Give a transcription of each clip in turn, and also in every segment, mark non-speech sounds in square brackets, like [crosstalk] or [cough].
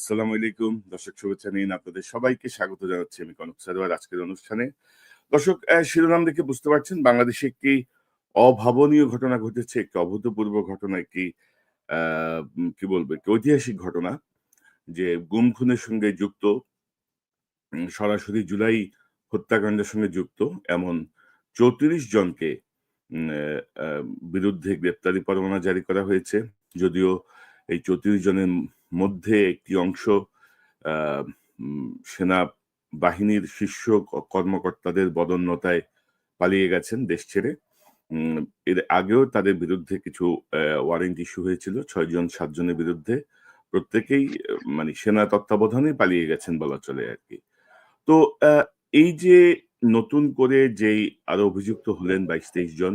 আসসালামু আলাইকুম। দর্শক শুভেচ্ছা নিন আপনাদের সবাইকে স্বাগত জানাচ্ছি আমি কনক সারোয়ার আজকের অনুষ্ঠানে। দর্শক শিরোনাম দেখে বুঝতে পারছেন, বাংলাদেশে একটি অভাবনীয় ঘটনা ঘটেছে, একটি অভূতপূর্ব ঘটনা, একটি কি বলব, একটি ঐতিহাসিক ঘটনা যে গুম খুনের সঙ্গে যুক্ত সরাসরি জুলাই হত্যাকাণ্ডের সঙ্গে যুক্ত এমন চৌত্রিশ জনকে বিরুদ্ধে গ্রেপ্তারি পরোয়ানা জারি করা হয়েছে। যদিও এই চৌত্রিশ জনের মধ্যে একটি অংশ সেনা বাহিনীর শীর্ষ কর্মকর্তাদের বদন্যতায় পালিয়ে গেছেন দেশ ছেড়ে। এর আগেও তাদের বিরুদ্ধে কিছু ওয়ারেন্ট ইস্যু হয়েছিল ছয়জন সাতজনের বিরুদ্ধে। প্রত্যেকেই মানে সেনা তত্ত্বাবধানে পালিয়ে গেছেন বলা চলে আর কি। তো এই যে নতুন করে যেই আরও অভিযুক্ত হলেন বাইশ তেইশ জন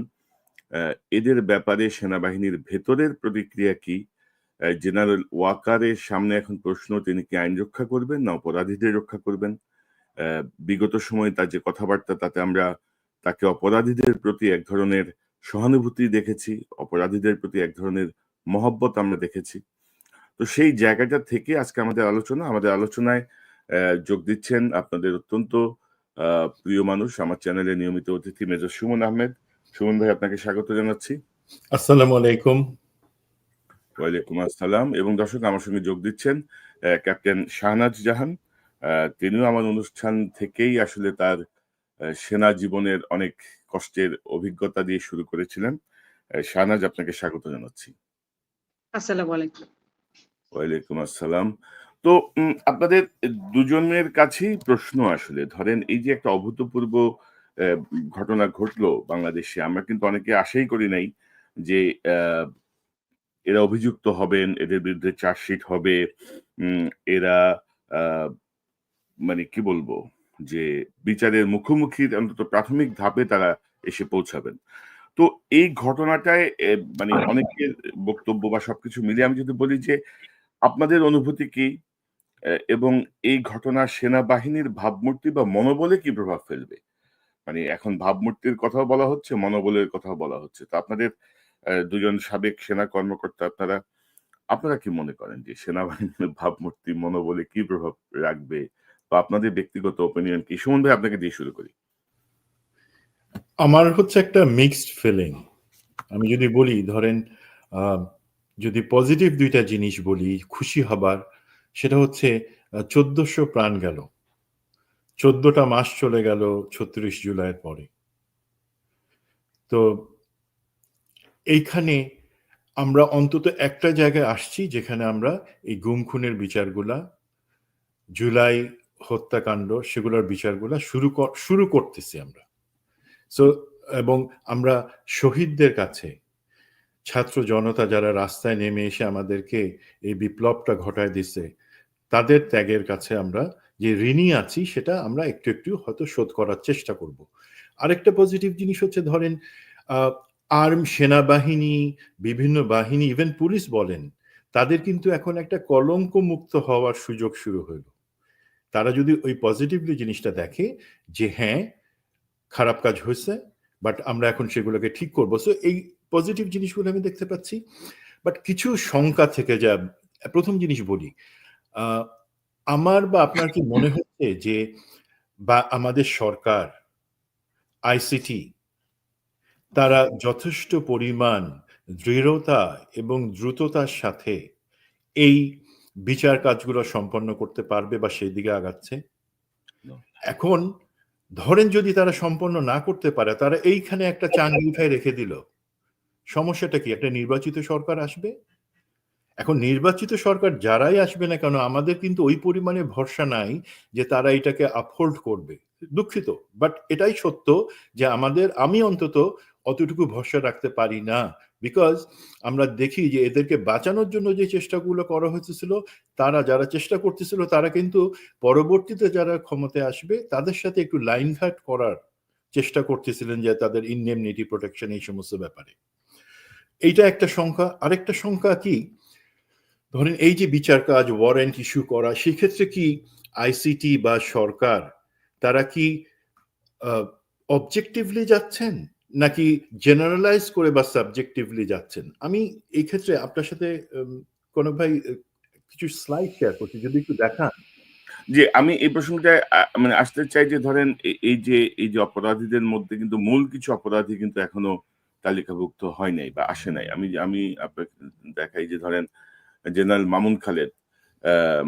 এদের ব্যাপারে সেনাবাহিনীর ভেতরের প্রতিক্রিয়া কি? জেনারেল ওয়াকারের সামনে এখন প্রশ্ন, তিনি কি আইন রক্ষা করবেন না অপরাধীদের রক্ষা করবেন? বিগত সময়ে তার যে কথাবার্তা, তাতে আমরা তাকে অপরাধীদের প্রতি এক ধরনের সহানুভূতি দেখেছি, অপরাধীদের প্রতি এক ধরনের মহব্বত আমরা দেখেছি। তো সেই জায়গাটা থেকে আজকে আমাদের আলোচনা, আমাদের আলোচনায় যোগ দিচ্ছেন আপনাদের অত্যন্ত প্রিয় মানুষ, আমার চ্যানেলে নিয়মিত অতিথি মেজর সুমন আহমেদ। সুমন ভাই, আপনাকে স্বাগত জানাচ্ছি। আসসালামু আলাইকুম। ওয়ালাইকুম আসসালাম। এবং দর্শক আমার সঙ্গে যোগ দিচ্ছেন ক্যাপ্টেন শাহনাজ জাহান। তিনিও আমার অনুষ্ঠান থেকেই আসলে তার সেনা জীবনের অনেক কষ্টের অভিজ্ঞতা দিয়ে শুরু করেছিলেন। শাহনাজ আপনাকে স্বাগত জানাচ্ছি। আসসালামু আলাইকুম। ওয়ালাইকুম আসসালাম। তো আপনাদের দুজনের কাছেই প্রশ্ন আসলে ধরেন এই যে একটা অভূতপূর্ব ঘটনা ঘটলো বাংলাদেশে আমরা কিন্তু অনেকে আশাই করি নাই যে আহ, এরা অভিযুক্ত হবেন, এদের বিরুদ্ধে চার্জশিট হবে এরা মানে কি বলব, যে বিচারের মুখোমুখি অন্তত প্রাথমিক ধাপে তারা এসে পৌঁছাবেন। তো এই ঘটনাটায় মানে অনেকের বক্তব্য বা সবকিছু মিলিয়ে আমি যদি বলি যে আপনাদের অনুভূতি কি? এবং এই ঘটনা সেনাবাহিনীর ভাবমূর্তি বা মনোবলে কি প্রভাব ফেলবে? মানে এখন ভাবমূর্তির কথাও বলা হচ্ছে, মনোবলের কথাও বলা হচ্ছে। তো আপনাদের দুজন সাবেক সেনা কর্মকর্তা, আপনারা আপনারা কি মনে করেন যে সেনাবাহিনীর ভাবমূর্তি, মনোবলে কি প্রভাব রাখবে? বা আপনাদের ব্যক্তিগত ওপিনিয়ন কি? সুমন ভাই, আপনাকে দিয়ে শুরু করি। আমার হচ্ছে একটা মিক্সড ফিলিং আমি যদি বলি, ধরেন যদি পজিটিভ দুইটা জিনিস বলি, খুশি হবার, সেটা হচ্ছে চোদ্দশো প্রাণ গেল। চোদ্দটা মাস চলে গেল ছত্রিশ জুলাইয়ের পরে। তো এইখানে আমরা অন্তত একটা জায়গায় আসছি যেখানে আমরা এই গুম খুনের বিচারগুলা, জুলাই হত্যাকাণ্ড সেগুলোর বিচারগুলা শুরু শুরু করতেছি আমরা। সো এবং আমরা শহীদদের কাছে, ছাত্র জনতা যারা রাস্তায় নেমে এসে আমাদেরকে এই বিপ্লবটা ঘটায় দিছে, তাদের ত্যাগের কাছে আমরা যে ঋণী আছি সেটা আমরা একটু একটু হয়তো শোধ করার চেষ্টা করব। আরেকটা পজিটিভ জিনিস হচ্ছে ধরেন আর্ম সেনাবাহিনী, বিভিন্ন বাহিনী ইভেন পুলিশ বলেন, তাদের কিন্তু এখন একটা কলঙ্ক মুক্ত হওয়ার সুযোগ শুরু হলো। তারা যদি ওই পজিটিভলি জিনিসটা দেখে যে হ্যাঁ খারাপ কাজ হয়েছে বাট আমরা এখন সেগুলোকে ঠিক করব। সো এই পজিটিভ জিনিসগুলো আমি দেখতে পাচ্ছি। বাট কিছু শঙ্কা থেকে যা, প্রথম জিনিস বলি আমার বা আপনার কি মনে হচ্ছে যে, বা আমাদের সরকার আইসিটি তারা যথেষ্ট পরিমাণ দৃঢ়তা এবং দ্রুততার সাথে এই বিচার কাজগুলো সম্পন্ন করতে পারবে বা সেই দিকে আগাচ্ছে। এখন ধরেন যদি তারা সম্পন্ন না করতে পারে তারা এইখানে একটা চাঙ্গি উঠায় রেখে দিল। সমস্যাটা কি? একটা নির্বাচিত সরকার আসবে? এখন নির্বাচিত সরকার যারাই আসবে না কেন আমাদের কিন্তু ওই পরিমাণে ভরসা নাই যে তারা এটাকে আপহোল্ড করবে। দুঃখিত বাট এটাই সত্য যে আমাদের আমি অন্তত অতটুকু ভরসা রাখতে পারি না। বিকজ আমরা দেখি যে এদেরকে বাঁচানোর জন্য যে চেষ্টাগুলো করা হয়েছিল তারা যারা চেষ্টা করতেছিল, তারা কিন্তু পরবর্তীতে যারা ক্ষমতায় আসবে, তাদের সাথে একটু লাইন ঘাট করার চেষ্টা করতেছিলেন যে তাদের ইনডেমনিটি প্রোটেকশন এই সমস্ত ব্যাপারে। এইটা একটা সংখ্যা। আরেকটা সংখ্যা কি? ধরেন এই যে বিচার কাজ ওয়ারেন্ট ইস্যু করা, সেক্ষেত্রে কি আইসিটি বা সরকার, তারা কি অবজেক্টিভলি যাচ্ছেন? নাকি জেনারেলাইজ করে বা সাবজেক্টিভলি যাচ্ছেন? আমি এই ক্ষেত্রে আপনার সাথে কোনো ভাই কিছু স্লাইড শেয়ার করছি, যদি একটু দেখান। যে আমি এই প্রসঙ্গটা মানে আসতে চাই যে ধরেন এই যে এই যে অপরাধীদের মধ্যে কিন্তু মূল কিছু অপরাধী কিন্তু এখনও তালিকাভুক্ত হয় নাই বা আসে নাই। আমি আমি আপনাকে দেখাই যে ধরেন, জেনারেল মামুন খালেদ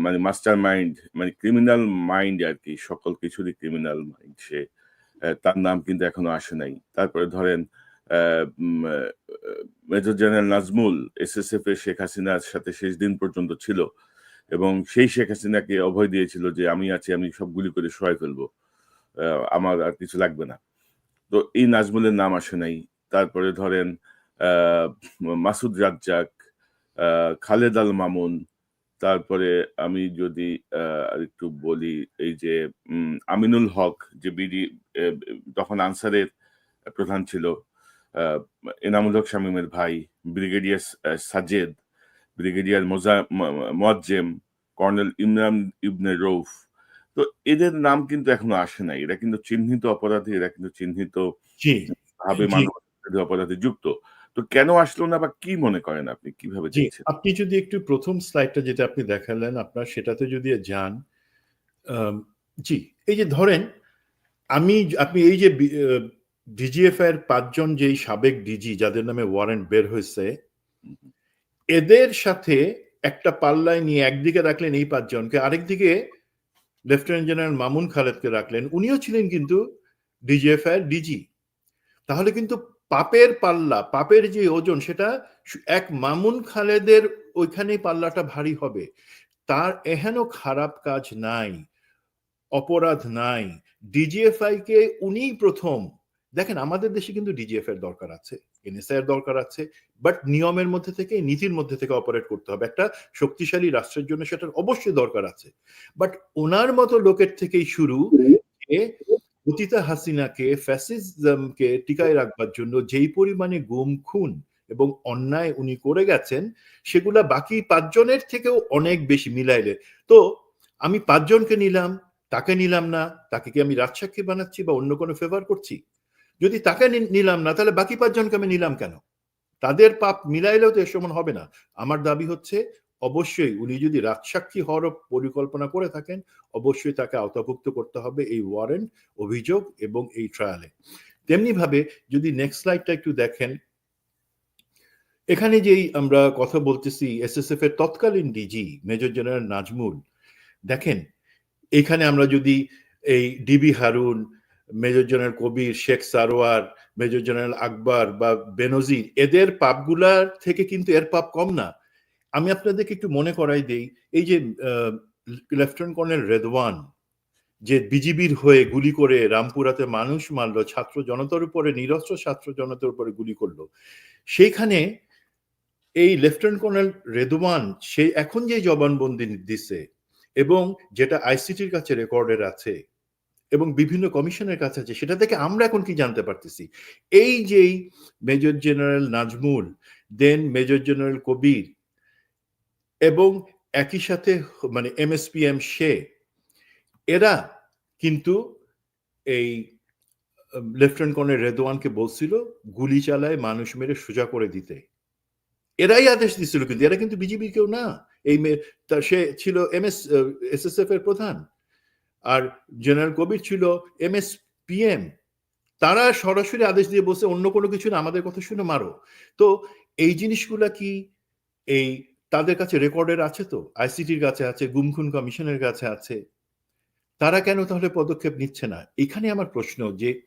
মানে মাস্টার মাইন্ড মানে ক্রিমিনাল মাইন্ড আর কি, সকল কিছুরই ক্রিমিনাল মাইন্ড সে তার নাম কিন্তু এখনও আসে নাই। তারপরে ধরেন মেজর জেনারেল নাজমুল, এসএসএফ এর শেখ হাসিনার সাথে শেষ দিন পর্যন্ত ছিল এবং সেই শেখ হাসিনাকে অভয় দিয়েছিল যে, আমি আছি, আমি সবগুলি করে সহায় ফেলব। আমার আর কিছু লাগবে না। তো এই নাজমুলের নাম আসে নাই। তারপরে ধরেন মাসুদ রাজ্জাক খালেদ আল মামুন তারপরে আমি যদি একটু বলি এই যে আমিনুল হক যে বিডি তখন আনসারের প্রধান ছিল এনামুল হক শামীমের ভাই ব্রিগেডিয়ার সাজেদ ব্রিগেডিয়ার মোজা মোয়াজ্জেম কর্নেল ইমরান ইবনে রৌফ। তো এদের নাম কিন্তু এখনও আসে নাই। এরা কিন্তু চিহ্নিত অপরাধী এরা কিন্তু চিহ্নিত ভাবে। মানব অপরাধে যুক্ত। তো কেন আসলো না বা কি মনে করেন আপনি? কীভাবে দেখছেন? আপনি যদি একটু প্রথম স্লাইডটা যেটা আপনি দেখালেন আপনার সেটাতে যদি যান জি এই যে ধরেন আমি আপনি এই যে ডিজিএফ এর পাঁচজন যেই সাবেক ডিজি যাদের নামে ওয়ারেন্ট বের হয়েছে এদের সাথে একটা পাল্লায় নিয়ে একদিকে রাখলেন এই পাঁচজনকে আরেকদিকে লেফটেন্যান্ট জেনারেল মামুন খালেদকে রাখলেন। উনিও ছিলেন কিন্তু ডিজিএফ এর ডিজি তাহলে কিন্তু পাপের পাল্লা, পাপের যে ওজন, সেটা এক মামুন খালেদের ওইখানে পাল্লাটা ভারী হবে। তার এহেন খারাপ কাজ নাই, অপরাধ নাই। ডিজিএফআই কে উনিই প্রথম। দেখেন, আমাদের দেশে কিন্তু ডিজিএফ এর দরকার আছে এনএসআই এর দরকার আছে, বাট নিয়মের মধ্যে থেকে, নীতির মধ্যে থেকে অপারেট করতে হবে। একটা শক্তিশালী রাষ্ট্রের জন্য সেটার অবশ্যই দরকার আছে। বাট ওনার মতো লোকের থেকেই শুরু অতীতা হাসিনাকে ফ্যাসিজমকে টিকায় রাখবার জন্য যেই পরিমাণে গুম, খুন এবং অন্যায় উনি করে গেছেন, সেগুলা বাকি পাঁচজনের থেকেও অনেক বেশি মিলাইলে। তো আমি পাঁচজনকে নিলাম, তাকে নিলাম না, তাকে কি আমি রাজসাক্ষী বানাচ্ছি বা অন্য কোনো ফেভার করছি? যদি তাকে নিলাম না, তাহলে বাকি পাঁচজনকে আমি নিলাম কেন? তাদের পাপ মিলাইলেও তো এ সমান হবে না। আমার দাবি হচ্ছে অবশ্যই উনি যদি রাজসাক্ষী হওয়ার পরিকল্পনা করে থাকেন, অবশ্যই তাকে আওতাভুক্ত করতে হবে এই ওয়ারেন্ট অভিযোগ এবং এই ট্রায়ালে তেমনি ভাবে যদি নেক্সট স্লাইডটা একটু দেখেন, এখানে যেই আমরা কথা বলতেছি এসএসএফ এর তৎকালীন ডিজি মেজর জেনারেল নাজমুল, দেখেন, এখানে আমরা যদি এই DB Harun major general Kabir, Sheikh Sarwar major general Akbar বা বেনজির, এদের পাপগুলার থেকে কিন্তু এর পাপ কম না। আমি আপনাদেরকে একটু মনে করাই দেই, এই যে লেফটেন্যান্ট কর্নেল রেদওয়ান যে বিজিবির হয়ে গুলি করে রামপুরাতে মানুষ মারলো, ছাত্র জনতার উপরে, নিরস্ত্র ছাত্র জনতার উপরে গুলি করল, সেইখানে এই লেফটেন্যান্ট কর্নেল রেদওয়ান সে এখন যে জবানবন্দি দিছে এবং যেটা আইসিটির কাছে রেকর্ডের আছে এবং বিভিন্ন কমিশনের কাছে আছে, সেটা থেকে আমরা এখন কি জানতে পারতেছি? এই যেই major general Nazmul then major general Kabir এবং একই সাথে মানে এমএসপিএম সে, এরা কিন্তু এই লেফটেন্যান্ট কর্নেল রেদওয়ানকে বলছিল, গুলি চালায়, মানুষ মেরে সোজা করে দিতে। এরাই আদেশ দিছিল কিন্তু, এরা কিন্তু বিজেপি কেউ না। এই সে ছিল এমএস এসএসএফ এর প্রধান। আর জেনারেল কবির ছিল এমএস পিএম তারা সরাসরি আদেশ দিয়ে বলছে, অন্য কোনো কিছু না, আমাদের কথা শুনে মারো। তো এই জিনিসগুলা কি এই তাদের কাছে রেকর্ডের আছে তো? আইসিটির কাছে আছে, গুমখুন কমিশনের কাছে আছে। তারা কেন তাহলে পদক্ষেপ নিচ্ছে না? এখানে আমার প্রশ্ন যে,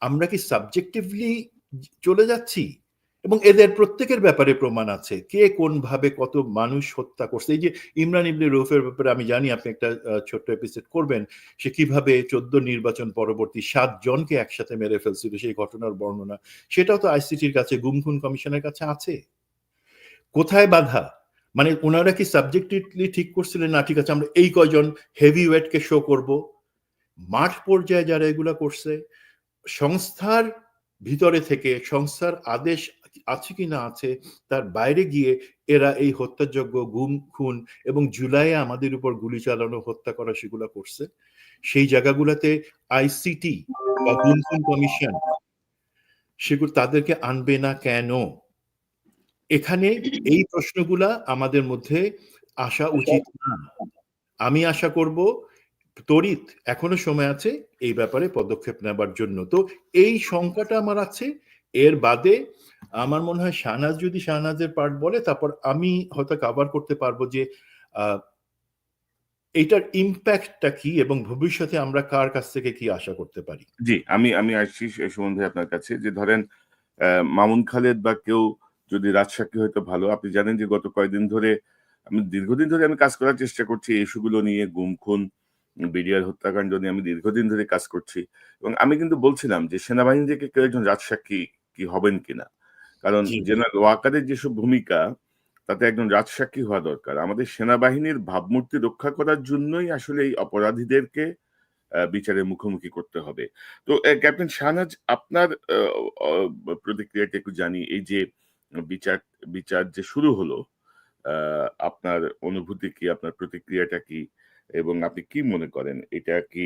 আমরা কি সাবজেক্টিভলি চলে যাচ্ছি? এবং এদের প্রত্যেকের ব্যাপারে প্রমাণ আছে। কে কোন ভাবে কত মানুষ হত্যা করছে? এই যে ইমরান ইবনে রৌফের ব্যাপারে আমি জানি আপনি একটা ছোট্ট এপিসোড করবেন। সে কীভাবে চোদ্দ নির্বাচন পরবর্তী সাত জনকে একসাথে মেরে ফেলছিল সেই ঘটনার বর্ণনা। সেটাও তো আইসিটির কাছে, গুমখুন কমিশনের কাছে আছে। কোথায় বাধা? মানে ওনারা কি সাবজেক্টিভলি ঠিক করছিলেন? না, ঠিক আছে, আমরা এই কয়জন হেভি ওয়েটকে শো করব? মাঠ পর্যায়ে যারা এগুলা করছে, সংস্থার ভিতরে থেকে, সংস্থার আদেশ আছে কি না আছে, তার বাইরে গিয়ে এরা এই হত্যাযোগ্য গুম, খুন এবং জুলাইয়ে আমাদের উপর গুলি চালানো, হত্যা করা সেগুলো করছে। সেই জায়গাগুলোতে আইসিটি বা গুম খুন কমিশন, সেগুলো তাদেরকে আনবে না কেন? এখানে এই প্রশ্নগুলা আমাদের মধ্যে আসা উচিত না। আমি আশা করব, তড়িৎ এখনও সময় আছে এই ব্যাপারে পদক্ষেপ নেবার জন্য। তো এই শঙ্কাটা আমার আছে। এর বাদে আমার মনে হয় শাহনাজ, যদি শাহনাজের পার্ট বলে, তারপর আমি হয়তো কাভার করতে পারব যে এইটার ইম্প্যাক্টটা কি এবং ভবিষ্যতে আমরা কার কাছ থেকে কি আশা করতে পারি? জি, আমি আমি আসছি সে সম্বন্ধে আপনার কাছে। যে ধরেন মামুন খালেদ বা কেউ যদি রাজসাক্ষী হয়তো ভালো। আপনি জানেন যে গত কয়েকদিন ধরে আমি দীর্ঘদিন ধরে আমি কাজ করার চেষ্টা করছি। এই ইস্যুগুলো নিয়ে গুম খুন বিডিআর হত্যাকাণ্ড নিয়ে আমি দীর্ঘদিন ধরে কাজ করছি। এবং আমি কিন্তু বলছিলাম যে সেনাবাহিনী থেকে কেউ একজন রাজসাক্ষী কি হবেন কিনা? কারণ জেনারেল ওয়াকারের যেসব ভূমিকা তাতে একজন রাজসাক্ষী হওয়া দরকার। আমাদের সেনাবাহিনীর ভাবমূর্তি রক্ষা করার জন্যই আসলে এই অপরাধীদেরকে বিচারের মুখোমুখি করতে হবে। তো ক্যাপ্টেন শাহনাজ আপনার প্রতিক্রিয়াটা একটু জানি। এই যে বিচার বিচার যে শুরু হলো আপনার অনুভূতি কি, আপনার প্রতিক্রিয়াটা কি, এবং আপনি কি মনে করেন? এটা কি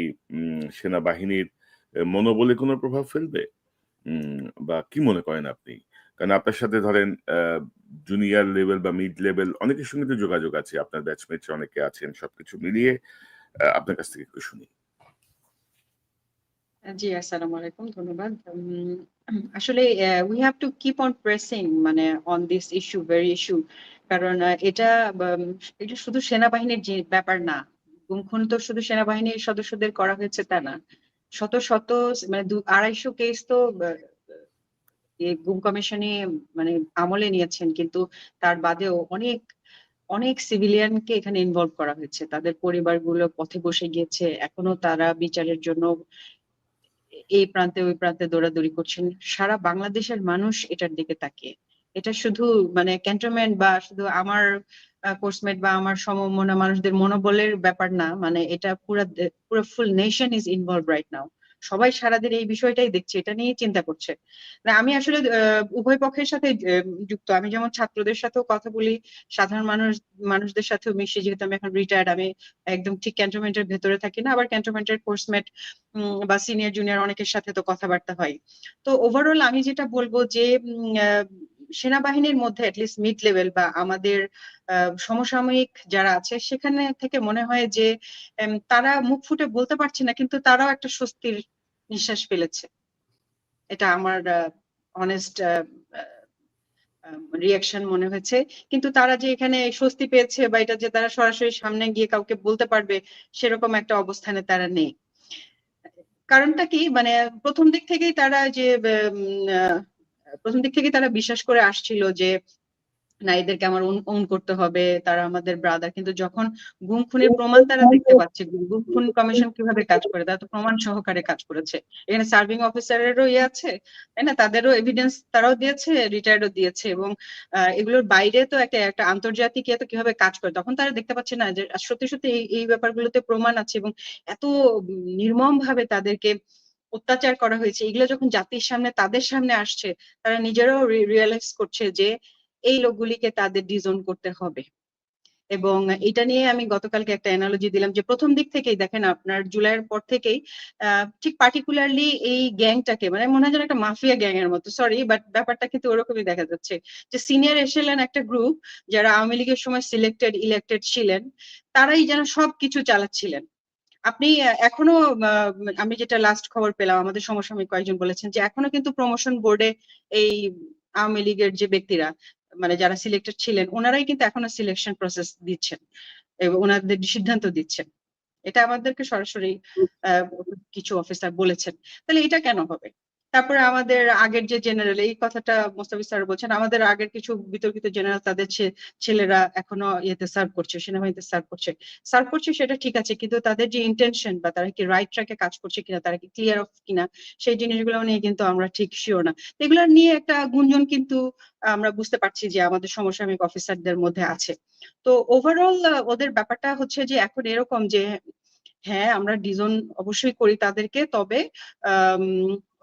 সেনাবাহিনীর মনোবলে কোনো প্রভাব ফেলবে? বা কি মনে করেন আপনি? কারণ আপনার সাথে ধরেন জুনিয়র লেভেল বা মিড লেভেল অনেকের সঙ্গে তো যোগাযোগ আছে, আপনার ব্যাচমেট অনেকে আছেন, সবকিছু মিলিয়ে আপনার কাছ থেকে একটু শুনি। জি, আসসালামু আলাইকুম, ধন্যবাদ। আসলে we have to keep on pressing মানে on this issue very issue কারণ এটা এটা শুধু সেনাবাহিনীর ব্যাপার না গুম খুন তো শুধু সেনাবাহিনীর সদস্যদের করা হয়েছে তা না, শত শত মানে আড়াইশো কেস তো গুম কমিশনে মানে আমলে নিয়েছেন, কিন্তু তার বাদেও অনেক অনেক সিভিলিয়ানকে এখানে ইনভলভ করা হয়েছে, তাদের পরিবারগুলো পথে বসে গিয়েছে, এখনও তারা বিচারের জন্য এই প্রান্তে ওই প্রান্তে দৌড়াদৌড়ি করছেন। সারা বাংলাদেশের মানুষ এটার দিকে তাকিয়ে। এটা শুধু মানে ক্যান্টনমেন্ট বা শুধু আমার কোর্সমেট বা আমার সমমনা মানুষদের মনোবলের ব্যাপার না মানে এটা পুরো পুরো full nation is involve right now সবাই সারাদিন এই বিষয়টাই দেখছে, এটা নিয়ে চিন্তা করছে। না আমি আসলে উভয় পক্ষের সাথে যুক্ত। আমি যেমন ছাত্রদের সাথেও কথা বলি, সাধারণ মানুষ, মানুষদের সাথেও মিশি, যেহেতু আমি এখন রিটায়ার্ড আমি একদম ঠিক ক্যান্টনমেন্টের ভেতরে থাকি না, আবার ক্যান্টনমেন্টের কোর্সমেট বা সিনিয়র জুনিয়র অনেকের সাথে তো কথাবার্তা হয়। তো ওভারঅল আমি যেটা বলব যে সেনাবাহিনীর মধ্যে অ্যাটলিস্ট মিড লেভেল বা আমাদের সমসাময়িক যারা আছে, সেখানে থেকে মনে হয় যে তারা মুখ ফুটে বলতে পারছে না, কিন্তু তারাও একটা স্বস্তির নিঃশ্বাস ফেলেছে। এটা আমার অনেস্ট রিয়াকশন মনে হয়েছে। কিন্তু তারা যে এখানে স্বস্তি পেয়েছে বা এটা যে তারা সরাসরি সামনে গিয়ে কাউকে বলতে পারবে, সেরকম একটা অবস্থানে তারা নেই। কারণটা কি? মানে প্রথম দিক থেকেই তারা যে প্রথম দিক থেকেই তারা বিশ্বাস করে আসছিল যে, না, এদেরকে আমার ওন করতে হবে, তারা আমাদের ব্রাদার কিন্তু যখন গুম খুনের প্রমাণ তারা দেখতে পাচ্ছে, গুম খুন কমিশন কীভাবে কাজ করে? তারা তো প্রমাণ সহকারে কাজ করেছে। এখানে সার্ভিং অফিসারেরও ইয়ে আছে, তাই না? তাদেরও এভিডেন্স তারাও দিয়েছে রিটায়ার্ডও দিয়েছে এবং এগুলোর বাইরে তো একটা একটা আন্তর্জাতিক ইয়ে তো কীভাবে কাজ করে? তখন তারা দেখতে পাচ্ছে না যে, সত্যি সত্যি এই এই ব্যাপারগুলোতে প্রমাণ আছে এবং এত নির্মম ভাবে তাদেরকে অত্যাচার করা হয়েছে, এগুলো যখন জাতির সামনে, তাদের সামনে আসছে, তারা নিজেরাও রিয়েলাইজ করছে যে এই লোকগুলিকে তাদের ডিজোন করতে হবে। এবং এটা নিয়ে আমি গতকালকে একটা অ্যানালজি দিলাম যে প্রথম দিক থেকেই দেখেন আপনার জুলাইয়ের পর থেকেই ঠিক পার্টিকুলারলি এই গ্যাংটাকে মানে মনে হয় যেন একটা মাফিয়া গ্যাং এর মতো সরি বাট ব্যাপারটা কিন্তু ওরকমই দেখা যাচ্ছে। যে সিনিয়র এসেলেন একটা গ্রুপ যারা আওয়ামী লীগের সময় সিলেক্টেড ইলেক্টেড ছিলেন, তারাই যেন সবকিছু চালাচ্ছিলেন। আপনি এখনও আমি যেটা লাস্ট খবর পেলাম, আমাদের সমসাময়িক কয়েকজন বলেছেন যে এখনও কিন্তু প্রমোশন বোর্ডে এই আওয়ামী লীগের যে ব্যক্তিরা মানে যারা সিলেক্টেড ছিলেন, ওনারাই কিন্তু এখনও সিলেকশন প্রসেস দিচ্ছেন এবং ওনাদের সিদ্ধান্ত দিচ্ছেন। এটা আমাদেরকে সরাসরি কিছু অফিসার বলেছেন। তাহলে এটা কেন হবে? তারপরে আমাদের আগের যে জেনারেল এই কথাটা মোস্তাফিজ স্যার বলছেন, আমাদের আগের কিছু বিতর্কিত জেনারেল তাদের ছেলেরা এখনও ইয়েতে সার্ভ করছে সেনাবাহিনীতে সার্ভ করছে। সার্ভ করছে সেটা ঠিক আছে, কিন্তু তাদের যে ইন্টেনশন বা তারা কি রাইট ট্র্যাকে কাজ করছে কিনা, তারা কি ক্লিয়ার অফ কিনা, সেই জিনিসগুলো নিয়ে কিন্তু আমরা ঠিক শিওর না। এগুলো নিয়ে একটা গুঞ্জন কিন্তু আমরা বুঝতে পারছি যে আমাদের সমসাময়িক অফিসারদের মধ্যে আছে। তো ওভারঅল ওদের ব্যাপারটা হচ্ছে যে এখন এরকম যে হ্যাঁ আমরা ডিজন অবশ্যই করি তাদেরকে, তবে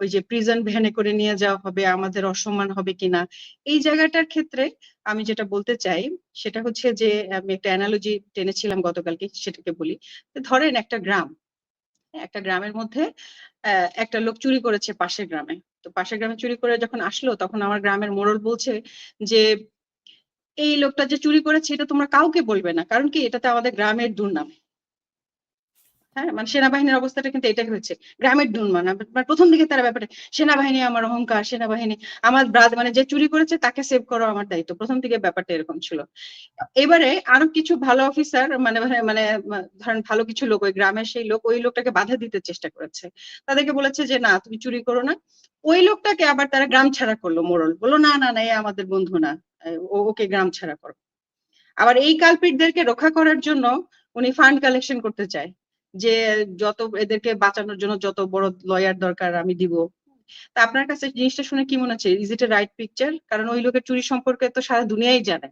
ওই যে প্রিজন ভ্যানে করে নিয়ে যাওয়া হবে, আমাদের অসম্মান হবে কিনা, এই জায়গাটার ক্ষেত্রে আমি যেটা বলতে চাই, সেটা হচ্ছে যে, আমি একটা অ্যানালজি টেনেছিলাম গতকালকে, সেটাকে বলি। ধরেন একটা গ্রাম, একটা গ্রামের মধ্যে একটা লোক চুরি করেছে পাশের গ্রামে। তো পাশের গ্রামে চুরি করে যখন আসলো, তখন আমার গ্রামের মোড়ল বলছে যে, এই লোকটা যে চুরি করেছে, এটা তোমরা কাউকে বলবে না, কারণ কি? এটাতে আমাদের গ্রামের দুর্নাম। হ্যাঁ মানে সেনাবাহিনীর অবস্থাটা কিন্তু এটাই হয়েছে। গ্রামের দুর্নাম মানে প্রথম দিকে তারা ব্যাপারে সেনাবাহিনী আমার অহংকার, সেনাবাহিনী আমার ব্রাদ মানে যে চুরি করেছে তাকে সেভ করো আমার দায়িত্ব। প্রথম দিকে ব্যাপারটা এরকম ছিল। এবারে আরও কিছু ভালো অফিসার মানে মানে ধরেন ভালো কিছু লোক, ওই গ্রামের সেই লোক, ওই লোকটাকে বাধা দিতে চেষ্টা করেছে। তাদেরকে বলেছে যে, না, তুমি চুরি করো না। ওই লোকটাকে আবার তারা গ্রাম ছাড়া করল মোড়ল। বলল, না না না, এ আমাদের বন্ধু না। ওকে গ্রাম ছাড়া করো। আবার এই কালপিটদেরকে রক্ষা করার জন্য উনি ফান্ড কালেকশন করতে চায়। যে যত এদেরকে বাঁচানোর জন্য যত বড় লয়ার দরকার আমি দিব। তা আপনার কাছে জিনিসটা শুনে কি মনে হচ্ছে? Is it a right picture কারণ ওই লোকের চুরি সম্পর্কে তো সারা দুনিয়াই জানে।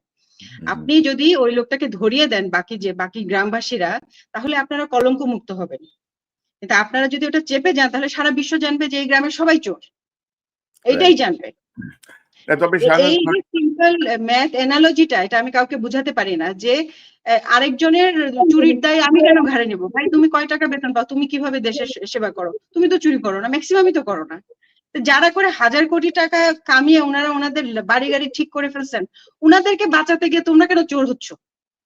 আপনি যদি ওই লোকটাকে ধরিয়ে দেন বাকি যে বাকি গ্রামবাসীরা তাহলে আপনারা কলঙ্ক মুক্ত হবেন। কিন্তু আপনারা যদি ওটা চেপে যান তাহলে সারা বিশ্ব জানবে যে এই গ্রামের সবাই চোর। এইটাই জানবে। তবে এই যে সিম্পল ম্যাথ অ্যানালজিটা এটা আমি কাউকে বুঝাতে পারি না যে আরেকজনের চুরির দায় আমি কেন ঘাড়ে নেব? ভাই তুমি কয় টাকা বেতন পাও? তুমি কীভাবে দেশের সেবা করো? তুমি তো চুরি করো না ম্যাক্সিমামই তো করো না। যারা করে হাজার কোটি টাকা কামিয়ে ওনারা ওনাদের বাড়ি গাড়ি ঠিক করে ফেলছেন ওনাদেরকে বাঁচাতে গিয়ে তোমরা কেন চোর হচ্ছ?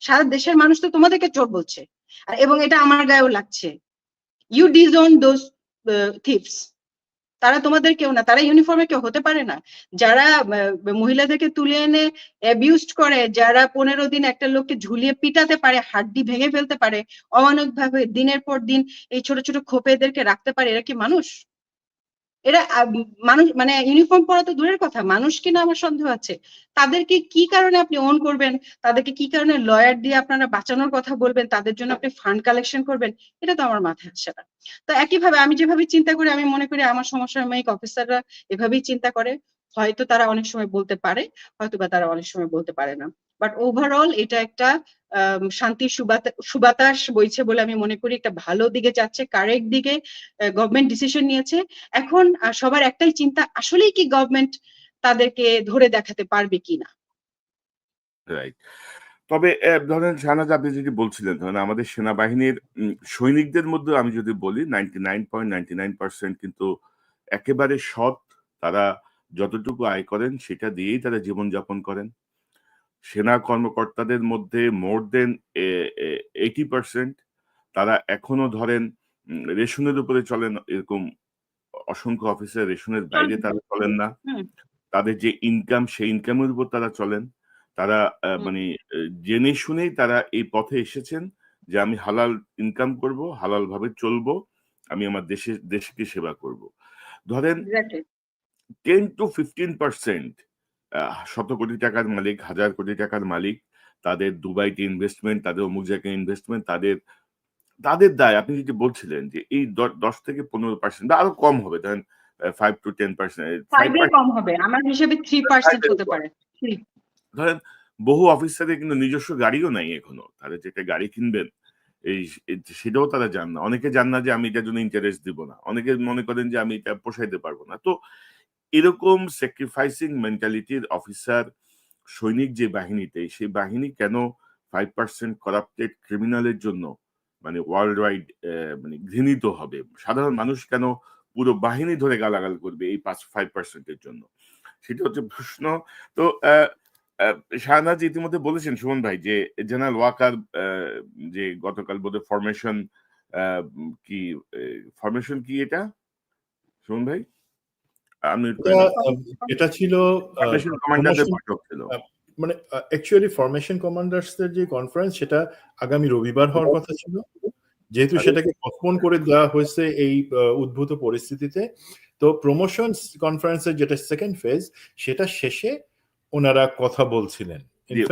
সারা দেশের মানুষ তো তোমাদেরকে চোর বলছে। আর এবং এটা আমার গায়েও লাগছে। ইউ ডিজন দোজ থিপস তারা তোমাদের কেউ না, তারা ইউনিফর্মে কেউ হতে পারে না। যারা মহিলাদেরকে তুলে এনে অ্যাবিউজড করে, যারা পনেরো দিন একটা লোককে ঝুলিয়ে পিটাতে পারে, হাড্ডি ভেঙে ফেলতে পারে, অমানবিক ভাবে দিনের পর দিন এই ছোট ছোট খোপেদেরকে রাখতে পারে, এরা কি মানুষ? এরা মানুষ মানে ইউনিফর্ম পরা তো দূরের কথা, মানুষ কিনা আমার সন্দেহ আছে। তাদেরকে কি কারণে আপনি অন করবেন? তাদেরকে কি কারণে লয়ার দিয়ে আপনারা বাঁচানোর কথা বলবেন? তাদের জন্য আপনি ফান্ড কালেকশন করবেন? এটা তো আমার মাথায় আসছে না। তো একইভাবে আমি যেভাবে চিন্তা করি, আমি মনে করি আমার সমসাময়িক অফিসাররা এভাবেই চিন্তা করে। হয়তো তারা অনেক সময় বলতে পারে হয়তো বা তারা অনেক সময় বলতে পারে না। বাট ওভারঅল এটা একটা শান্তির সুবাতা- সুবাতাস বইছে বলে আমি মনে করি। একটা ভালো দিকে যাচ্ছে কারেক্ট দিকে গভর্নমেন্ট ডিসিশন নিয়েছে। এখন সবার একটাই চিন্তা, আসলেই কি গভর্নমেন্ট তাদেরকে ধরে দেখাতে পারবে কিনা রাইট তবে ধরেন শাহনাজ, আপনি যদি বলছিলেন, ধরেন আমাদের সেনাবাহিনীর সৈনিকদের মধ্যে আমি যদি বলি ninety nine point ninety nine percent কিন্তু একেবারে সৎ। তারা যতটুকু আয় করেন, সেটা দিয়েই তারা জীবনযাপন করেন। সেনা কর্মকর্তাদের মধ্যে মোর দেন এইটি পার্সেন্ট তারা এখনও ধরেন রেশনের উপরে চলেন এরকম অসংখ্য অফিসার রেশনের বাইরে তারা চলেন না। তাদের যে ইনকাম সেই ইনকামের উপর তারা চলেন। তারা মানে জেনে শুনেই তারা এই পথে এসেছেন যে আমি হালাল ইনকাম করব হালাল ভাবে চলবো আমি আমার দেশে দেশকে সেবা করব। ধরেন টেন টু ফিফটিন পার্সেন্ট শত কোটি টাকার মালিক হাজার কোটি টাকার মালিক তাদের দুবাইতে ইনভেস্টমেন্ট তাদের অমুক জায়গায় ইনভেস্টমেন্ট তাদের তাদের দায়। আপনি যেটি বলছিলেন যে এই দ- দশ থেকে পনেরো পার্সেন্ট বা আরও কম হবে ধরেন ফাইভ টু টেন পার্সেন্ট এর কম হবে আমার হিসেবে থ্রি পার্সেন্ট এর হতে কম। পারে। ধরেন বহু অফিসারের কিন্তু নিজস্ব গাড়িও নাই এখনও। তারা যে একটা গাড়ি কিনবেন এই এই- সেটাও তারা জান না। অনেকে জান না যে আমি এটার জন্য ইন্টারেস্ট দিব না। অনেকে মনে করেন যে আমি এটা পোষাইতে পারব না। তো এরকম স্যাক্রিফাইসিং মেন্টালিটির অফিসার সৈনিক যে বাহিনীতে, সেই বাহিনী কেন ফাইভ পার্সেন্ট করাপ্টেড ক্রিমিনালের জন্য মানে ওয়ার্ল্ড ওয়াইড মানে ঘৃণিত হবে? সাধারণ মানুষ কেন পুরো বাহিনী ধরে গালাগাল করবে এই পাঁচ ফাইভ পার্সেন্টের জন্য? সেটা হচ্ছে প্রশ্ন। তো শাহনাজ ইতিমধ্যে বলেছেন, সুমন ভাই, যে জেনারেল ওয়াকার যে গতকাল বোধহয় ফরমেশন কি ফরমেশন কি এটা? সুমন ভাই? এটা, ছিল মানে অ্যাকচুয়ালি ফরমেশন কমান্ডার্সদের যে কনফারেন্স সেটা আগামী রবিবার হওয়ার কথা ছিল। যেহেতু সেটাকে পসপোন করে দেওয়া হয়েছে এই উদ্ভূত পরিস্থিতিতে। তো প্রমোশন কনফারেন্সের যেটা সেকেন্ড ফেজ সেটা শেষে ওনারা কথা বলছিলেন।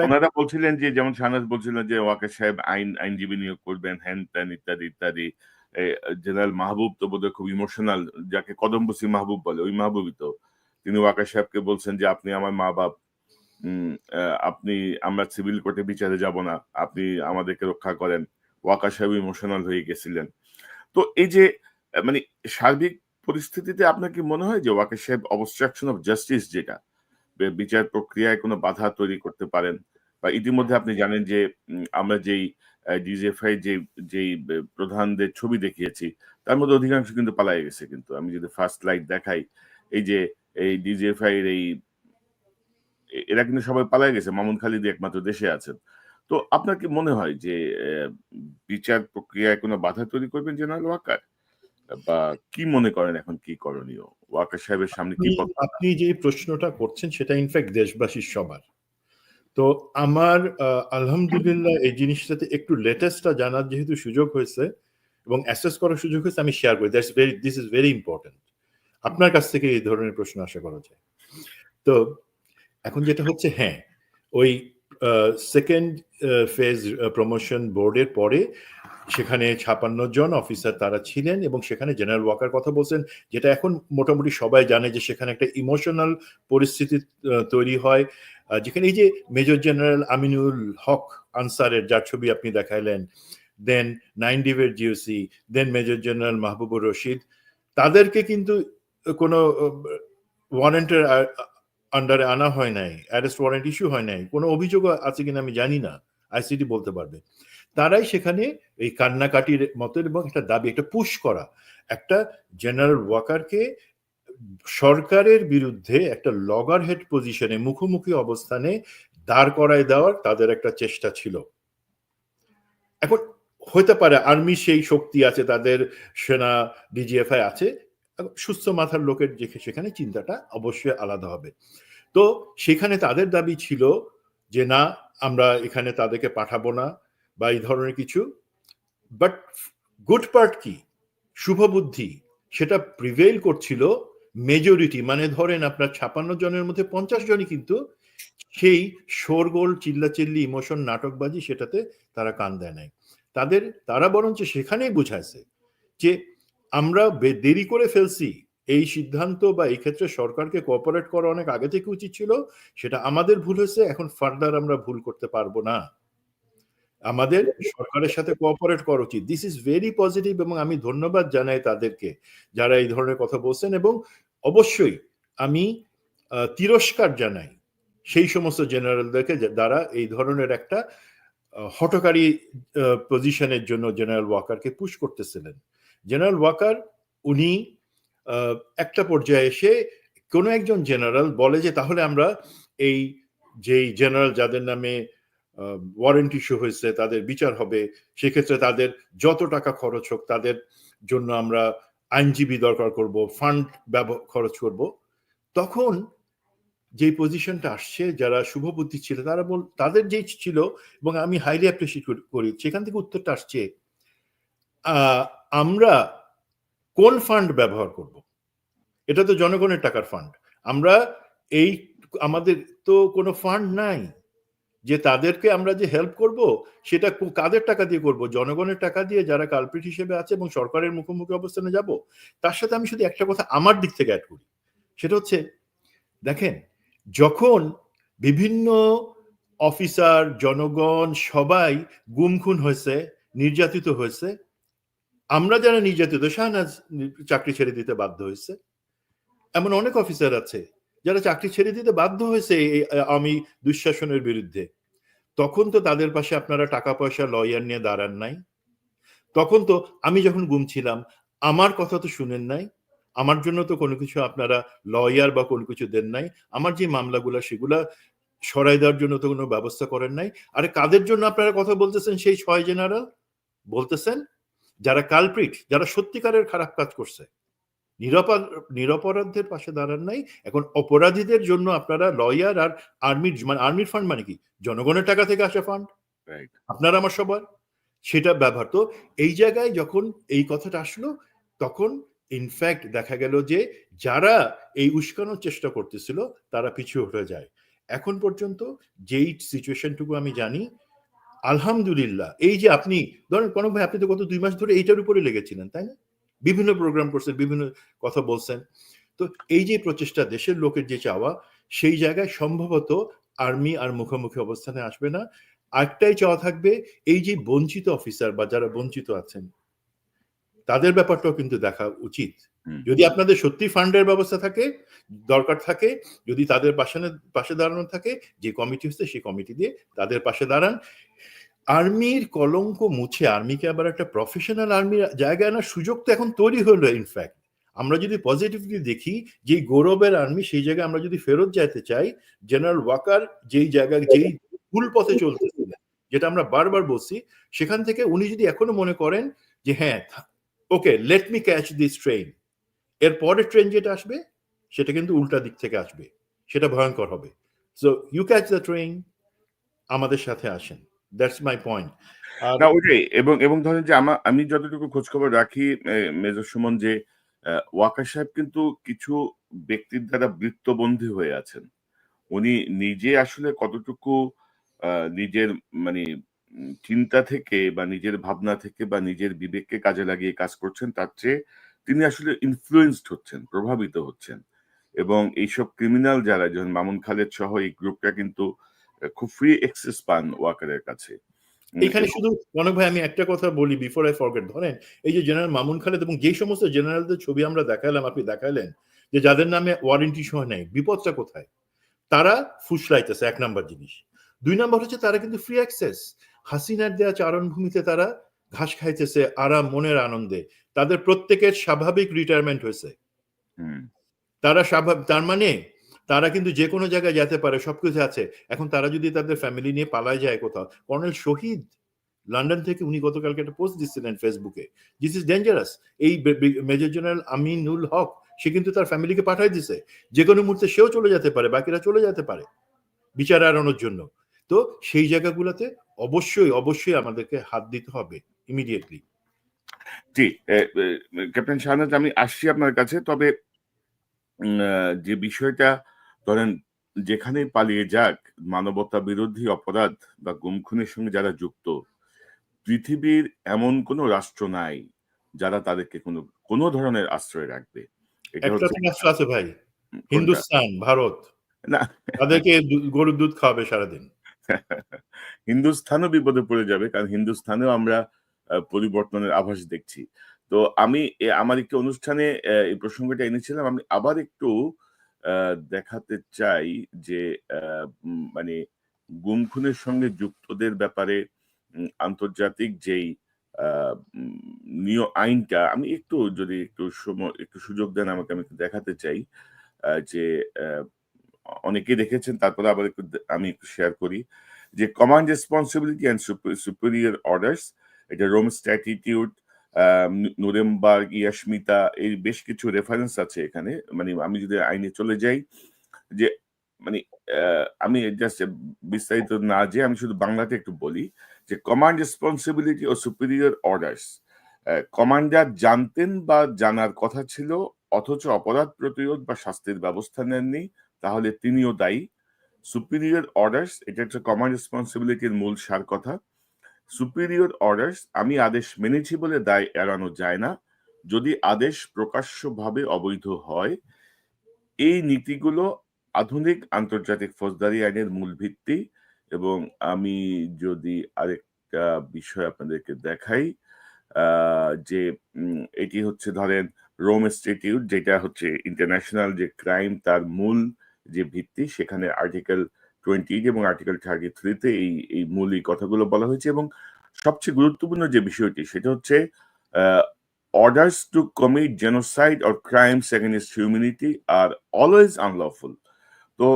ওনারা বলছিলেন যে যেমন শাহনাজ বলছিলেন যে ওয়াকার সাহেব আইন আইনজীবী নিয়োগ করবেন হ্যান ত্যান ইত্যাদি ইত্যাদি। জেনারেল মাহবুব তো বোধহয় খুব ইমোশনাল যাকে কদমবসি মাহবুব বলে, ওই মাহবুবই তো। তিনি ওয়াকার সাহেবকে বলছেন যে, আপনি আমার মা বাপ আপনি, আমরা সিভিল কোর্টে বিচারে যাব না, আপনি আমাদেরকে রক্ষা করেন। ওয়াকার সাহেব ইমোশনাল হয়ে গেছিলেন। তো এই যে মানে সার্বিক পরিস্থিতিতে আপনার কি মনে হয় যে, ওয়াকার সাহেব অবস্ট্রাকশন অফ জাস্টিস যেটা বিচার প্রক্রিয়ায় কোনো বাধা তৈরি করতে পারেন? বা ইতিমধ্যে আপনি জানেন যে আমরা যেই ডিজিএফআই যে যেই প্রধানদের ছবি দেখিয়েছি তার মধ্যে অধিকাংশ কিন্তু পালাই গেছে কিন্তু। আমি যদি ফার্স্ট লাইট দেখাই এই যে এই ডিজিএফআই এর এই এরা কিন্তু সবাই পালায় গেছে মামুন খালিদ একমাত্র দেশে আছেন। তো আপনার কি মনে হয় যে বিচার প্রক্রিয়ায় কোনো বাধা তৈরি করবেন জেনারেল ওয়াকার? বা কি মনে করেন এখন কি করণীয়? ওয়াকার সাহেবের সামনে কি আপনি যে প্রশ্নটা করছেন সেটা ইনফ্যাক্ট দেশবাসীর সবার। তো আমার আলহামদুলিল্লাহ এই জিনিসটাতে একটু লেটেস্টটা জানার যেহেতু সুযোগ হয়েছে এবং অ্যাসেস করার সুযোগ হয়েছে, আমি শেয়ার করি। That's very this is very important আপনার কাছ থেকে এই ধরনের প্রশ্ন আশা করা যায়। তো এখন যেটা হচ্ছে হ্যাঁ ওই সেকেন্ড ফেজ প্রমোশন বোর্ডের পরে সেখানে ছাপান্ন জন অফিসার তারা ছিলেন এবং সেখানে জেনারেল ওয়াকার কথা বলছেন, যেটা এখন মোটামুটি সবাই জানে যে সেখানে একটা ইমোশনাল পরিস্থিতি তৈরি হয়। যেখানে এই যে মেজর জেনারেল আমিনুল হক আনসারের যার ছবি আপনি দেখাইলেন, then nine ডিভের GOC, then major general Mahbubur Rashid, তাদেরকে কিন্তু কোনো ওয়ারেন্টের আন্ডারে আনা হয় নাই, অ্যারেস্ট ওয়ারেন্ট ইস্যু হয় নাই, কোনো অভিযোগ আছে কিনা আমি জানি না আইসিটি বলতে পারবে। তারাই সেখানে এই কান্নাকাটির মতো এবং একটা দাবি, একটা পুশ করা। একটা জেনারেল ওয়াকারকে সরকারের বিরুদ্ধে একটা লগার হেড পজিশনে মুখোমুখি অবস্থানে দাঁড় করায় দেওয়ার তাদের একটা চেষ্টা ছিল। এখন হতে পারে আর্মি সেই শক্তি আছে, তাদের সেনা ডিজিএফআই আছে, সুস্থ মাথার লোকের যে সেখানে চিন্তাটা অবশ্যই আলাদা হবে। তো সেখানে তাদের দাবি ছিল যে, না, আমরা এখানে তাদেরকে পাঠাবো না। বা এই ধরনের কিছু। বাট গুড পার্ট কি? শুভবুদ্ধি সেটা প্রিভেইল করছিল মেজরিটি মানে ধরেন আপনার ছাপান্ন জনের মধ্যে পঞ্চাশ জনই কিন্তু সেই শোরগোল, চিল্লাচিল্লি ইমোশন নাটকবাজি সেটাতে তারা কান দেয় নাই। তাদের, তারা বরঞ্চ সেখানেই বুঝাইছে যে আমরা দেরি করে ফেলছি। এই সিদ্ধান্ত বা এই ক্ষেত্রে সরকারকে কোঅপারেট করা অনেক আগে থেকে উচিত ছিল। সেটা আমাদের ভুল হয়েছে, এখন ফার্দার আমরা ভুল করতে পারব না। আমাদের সরকারের সাথে কোঅপারেট করা উচিত। দিস ইজ ভেরি পজিটিভ এবং আমি ধন্যবাদ জানাই তাদেরকে যারা এই ধরনের কথা বলছেন এবং অবশ্যই আমি তিরস্কার জানাই সেই সমস্ত জেনারেলদেরকে দ্বারা এই ধরনের একটা আহ, হঠকারী পজিশনের জন্য জেনারেল ওয়াকারকে পুশ করতেছিলেন। জেনারেল ওয়াকার উনি একটা পর্যায়ে এসে কোনো একজন জেনারেল বলে যে তাহলে আমরা এই যেই জেনারেল যাদের নামে ওয়ারেন্ট ইস্যু হয়েছে, তাদের বিচার হবে। সেক্ষেত্রে তাদের যত টাকা খরচ হোক, তাদের জন্য আমরা আইনজীবী দরকার করব ফান্ড খরচ করব। তখন যে পজিশনটা আসছে, যারা শুভবুদ্ধি ছিল, তারা বল, তাদের যে ছিল, এবং আমি হাইলি অ্যাপ্রিসিয়েট করি সেখান থেকে উত্তরটা আসছে আমরা কোন ফান্ড ব্যবহার করব? এটা তো জনগণের টাকার ফান্ড আমরা এই, আমাদের তো কোনো ফান্ড নাই। যে তাদেরকে আমরা যে হেল্প করব, সেটা কাদের টাকা দিয়ে করব? জনগণের টাকা দিয়ে যারা কালপ্রিট হিসেবে আছে এবং সরকারের মুখোমুখি অবস্থানে যাব, তার সাথে আমি শুধু একটা কথা আমার দিক থেকে অ্যাড করি। সেটা হচ্ছে, দেখেন, যখন বিভিন্ন অফিসার জনগণ সবাই গুম খুন হয়েছে, নির্যাতিত হয়েছে, আমরা যারা নির্যাতিত, শাহনাজ চাকরি ছেড়ে দিতে বাধ্য হয়েছে, এমন অনেক অফিসার আছে যারা চাকরি ছেড়ে দিতে বাধ্য হয়েছে এই আমি দুঃশাসনের বিরুদ্ধে, তখন তো তাদের পাশে আপনারা টাকা পয়সা লয়ার নিয়ে দাঁড়ান নাই। তখন তো আমি যখন গুম ছিলাম, আমার কথা তো শুনেন নাই। আমার জন্য তো কোনো কিছু আপনারা লয়ার বা কোনো কিছু দেন নাই। আমার যে মামলাগুলো, সেগুলা সরাই দেওয়ার জন্য তো কোনো ব্যবস্থা করেন নাই। আরে কাদের জন্য আপনারা কথা বলতেছেন সেই ছয় জেনারেল? বলতেছেন? যারা কালপ্রিট যারা সত্যিকারের খারাপ কাজ করছে। নিরাপদ নিরপরাধদের পাশে দাঁড়ান নাই। এখন অপরাধীদের জন্য আপনারা লয়ার আর আর্মির মানে আর্মির ফান্ড মানে কি? জনগণের টাকা থেকে আসা ফান্ড আপনারা আমার সবার? সেটা ব্যবহার। তো এই জায়গায় যখন এই কথাটা আসলো তখন ইনফ্যাক্ট দেখা গেল যে যারা এই উস্কানোর চেষ্টা করতেছিল তারা পিছু হয়ে যায়। এখন পর্যন্ত যেই সিচুয়েশনটুকু আমি জানি আলহামদুলিল্লাহ এই যে আপনি ধরেন কোনো ভাই আপনি তো গত দুই মাস ধরে এইটার উপরে লেগেছিলেন তাই না? বিভিন্ন প্রোগ্রাম করছেন বিভিন্ন কথা বলছেন। তো এই যে প্রচেষ্টা দেশের লোকের যে চাওয়া সেই জায়গায় সম্ভবত আর্মি আর মুখোমুখি অবস্থানে আসবে না। একটাই চাওয়া থাকবে এই যে বঞ্চিত অফিসার বা যারা বঞ্চিত আছেন তাদের ব্যাপারটাও কিন্তু দেখা উচিত। যদি আপনাদের সত্যি ফান্ডের ব্যবস্থা থাকে দরকার থাকে যদি তাদের পাশে পাশে দাঁড়ানো থাকে যে কমিটি হচ্ছে সেই কমিটি দিয়ে তাদের পাশে দাঁড়ান। আর্মির কলঙ্ক মুছে আর্মিকে আবার একটা প্রফেশনাল আর্মির জায়গায় আনার সুযোগ তো এখন তৈরি হলো ইনফ্যাক্ট আমরা যদি পজিটিভলি দেখি যে গৌরবের আর্মি, সেই জায়গায় আমরা যদি ফেরত যেতে চাই জেনারেল ওয়াকার যেই জায়গায় যেই ভুল পথে চলতেছিলেন যেটা আমরা বারবার বলছি, সেখান থেকে উনি যদি এখনও মনে করেন যে হ্যাঁ okay let me catch this train এর পরের ট্রেন যেটা আসবে, সেটা কিন্তু উল্টা দিক থেকে আসবে, সেটা ভয়ঙ্কর হবে। So you catch the train আমাদের সাথে আসেন। দ্যাটস মাই পয়েন্ট না ওইটাই। এবং এবং ধরেন যে আমা আমি যতটুকু খোঁজ খবর রাখি মেজর সুমন যে আহ, ওয়াকার সাহেব কিন্তু কিছু ব্যক্তির দ্বারা বৃত্তবন্দী হয়ে আছেন। উনি নিজে আসলে কতটুকু নিজের মানে চিন্তা থেকে বা নিজের ভাবনা থেকে বা নিজের বিবেককে কাজে লাগিয়ে কাজ করছেন তার চেয়ে তিনি আসলে ইনফ্লুয়েন্সড হচ্ছেন প্রভাবিত হচ্ছেন। এবং এইসব ক্রিমিনাল যারা যেমন মামুন খালেদ সহ এই গ্রুপটা কিন্তু আহ, খুব ফ্রি এক্সেস পান ওয়াকারের কাছে। এখানে শুধু কনক ভাই আমি একটা কথা বলি বিফোর আই ফরগেট ধরেন এই যে জেনারেল মামুন খালেদ এবং যে সমস্ত জেনারেলদের ছবি আমরা দেখালাম আপনি দেখালেন যে যাদের নামে ওয়ারেন্টি সহ নেই বিপদটা কোথায়? তারা ফুসলাইতেছে এক নাম্বার জিনিস। দুই নাম্বার হচ্ছে তারা কিন্তু ফ্রি অ্যাক্সেস হাসিনার দেয়া চারণভূমিতে তারা ঘাস খাইতেছে আরাম মনের আনন্দে। তাদের প্রত্যেকের স্বাভাবিক রিটায়ারমেন্ট হয়েছে। তারা স্বাভাবিক তার মানে তারা কিন্তু যে কোনো জায়গায় যেতে পারে, সবকিছু আছে। এখন তারা যদি তাদের ফ্যামিলি নিয়ে পালায় যায় কোথাও, কর্নেল শহীদ লন্ডন থেকে উনি গতকালকে একটা পোস্ট দিচ্ছিলেন ফেসবুকে দিস ইজ ডেঞ্জারাস এই মেজর জেনারেল আমিনুল হক, সে কিন্তু তার ফ্যামিলিকে পাঠাই দিছে। যে কোনো মুহূর্তে সেও চলে যেতে পারে, বাকিরা চলে যেতে পারে বিচার এড়ানোর জন্য। তো সেই জায়গাগুলোতে অবশ্যই অবশ্যই আমাদেরকে হাত দিতে হবে ইমিডিয়েটলি জি ক্যাপ্টেন শাহনাজ, আমি আসছি আপনার কাছে। তবে যে বিষয়টা ধরেন যেখানে পালিয়ে যাক মানবতা বিরোধী অপরাধ বা গুমখুনের সঙ্গে যারা যুক্ত পৃথিবীর এমন কোনো রাষ্ট্র নাই যারা তাদেরকে কোনো কোনো ধরনের আশ্রয় রাখবে। একটা রাষ্ট্র আছে ভাই। হিন্দুস্তান ভারত। না। তাদেরকে গরুর দুধ খাওয়াবে সারাদিন। [laughs] হিন্দুস্থানও বিপদে পড়ে যাবে কারণ হিন্দুস্থানেও আমরা পরিবর্তনের আভাস দেখছি। তো আমি আমার একটি অনুষ্ঠানে এই প্রসঙ্গটা এনেছিলাম। আমি আবার একটু দেখাতে চাই যে মানে গুম খুনের সঙ্গে যুক্তদের ব্যাপারে আন্তর্জাতিক যেই নিয় আইনটা, আমি একটু যদি একটু সময় একটু সুযোগ দেন আমাকে, আমি একটু দেখাতে চাই যে অনেকে দেখেছেন, তারপরে আবার একটু আমি একটু শেয়ার করি, যে command responsibility and superior orders এটা রোম স্ট্যাটিটিউড নুরেমবার্গ ইয়াসমিতা এই বেশ কিছু রেফারেন্স আছে এখানে। মানে আমি যদি আইনে চলে যাই, যে মানে আমি জাস্ট বিস্তারিত না যে আমি শুধু বাংলাতে একটু বলি, যে কমান্ড রেসপন্সিবিলিটি ও সুপিরিয়র অর্ডার্স কমান্ডার জানতেন বা জানার কথা ছিল, অথচ অপরাধ প্রতিরোধ বা শাস্তির ব্যবস্থা নেননি, তাহলে তিনিও দায়ী। সুপিরিয়র অর্ডার্স এটা একটা কমান্ড রেসপন্সিবিলিটির মূল সার কথা। সুপিরিয়র অর্ডার্স আমি আদেশ মেনেছি বলে দায় এড়ানো যায় না। যদি আদেশ প্রকাশ্যভাবে অবৈধ হয়, এই নীতিগুলো আধুনিক আন্তর্জাতিক ফৌজদারি আইনের মূল ভিত্তি এবং আমি যদি আরেকটা বিষয় আপনাদেরকে দেখাই যে এটি হচ্ছে ধরেন রোম ইনস্টিটিউট, যেটা হচ্ছে ইন্টারন্যাশনাল যে ক্রাইম তার মূল যে ভিত্তি, সেখানে আর্টিকেল টোয়েন্টি এবং আর্টিকেল থার্টি থ্রিতে এই এই মূল এই কথাগুলো বলা হয়েছে এবং সবচেয়ে গুরুত্বপূর্ণ যে বিষয়টি সেটা হচ্ছে orders to commit genocide or crimes against humanity R always unlawful তো